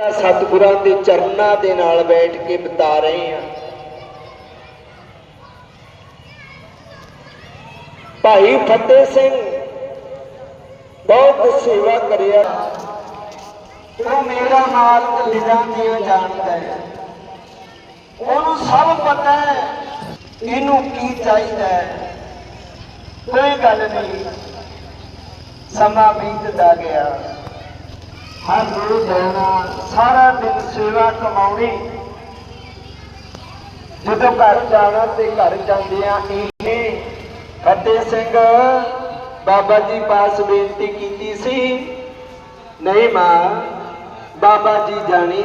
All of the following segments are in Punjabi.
ਸਤਿਗੁਰਾਂ ਦੇ ਚਰਨਾਂ ਦੇ ਨਾਲ ਬੈਠ ਕੇ ਬਿਤਾ ਰਹੇ ਹਾਂ। ਭਾਈ ਫਤਿਹ ਸਿੰਘ ਬਹੁਤ ਸੇਵਾ ਕਰਿਆ। ਉਹ ਮੇਰਾ ਮਾਲਕ ਲਿਜਾਂ ਦੀਆਂ ਜਾਣਦਾ ਹੈ ਉਹਨੂੰ ਸਭ ਪਤਾ ਹੈ ਇਹਨੂੰ ਕੀ ਚਾਹੀਦਾ ਹੈ ਕੋਈ ਗੱਲ ਨਹੀਂ। ਸਮਾਂ ਬੀਤਦਾ ਗਿਆ। ਹਰ ਰੋਜ਼ ਜਾਣਾ ਸਾਰਾ ਦਿਨ ਸੇਵਾ ਕਮਾਉਣੀ। ਜਦੋਂ ਘਰ ਜਾਣਾ ਤੇ ਘਰ ਜਾਂਦਿਆਂ ਇਹਨੇ ਫਤਿਹ ਸਿੰਘ ਬਾਬਾ ਜੀ ਪਾਸ ਬੇਨਤੀ ਕੀਤੀ ਸੀ, ਨਹੀਂ ਮਾਂ, ਬਾਬਾ ਜੀ ਜਾਣੀ।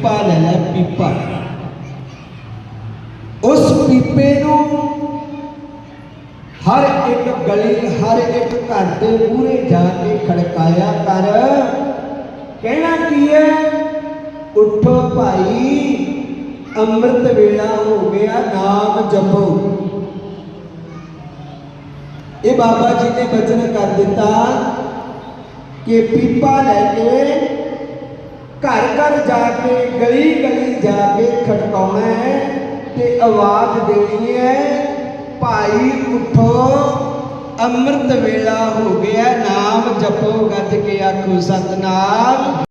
पीपा પીપા લે पीपा उस पीपे को हर एक गली, हर एक घर के पूरे जाके खड़काया कर। कहना की है? उठो भाई, अमृत वेला हो गया, नाम जपो। ये बाबा जी ने वचन कर दिता कि पीपा लैके ਘਰ ਘਰ ਜਾ ਕੇ, ਗਲੀ ਗਲੀ ਜਾ ਕੇ ਖੜਕਾਉਣਾ ਹੈ ਤੇ ਆਵਾਜ਼ ਦੇਣੀ ਹੈ, ਭਾਈ ਉਠੋ, ਅੰਮ੍ਰਿਤ ਵੇਲਾ ਹੋ ਗਿਆ, ਨਾਮ ਜਪੋ ਗੱਜ ਕੇ ਆਖੋ ਸਤਨਾਮ।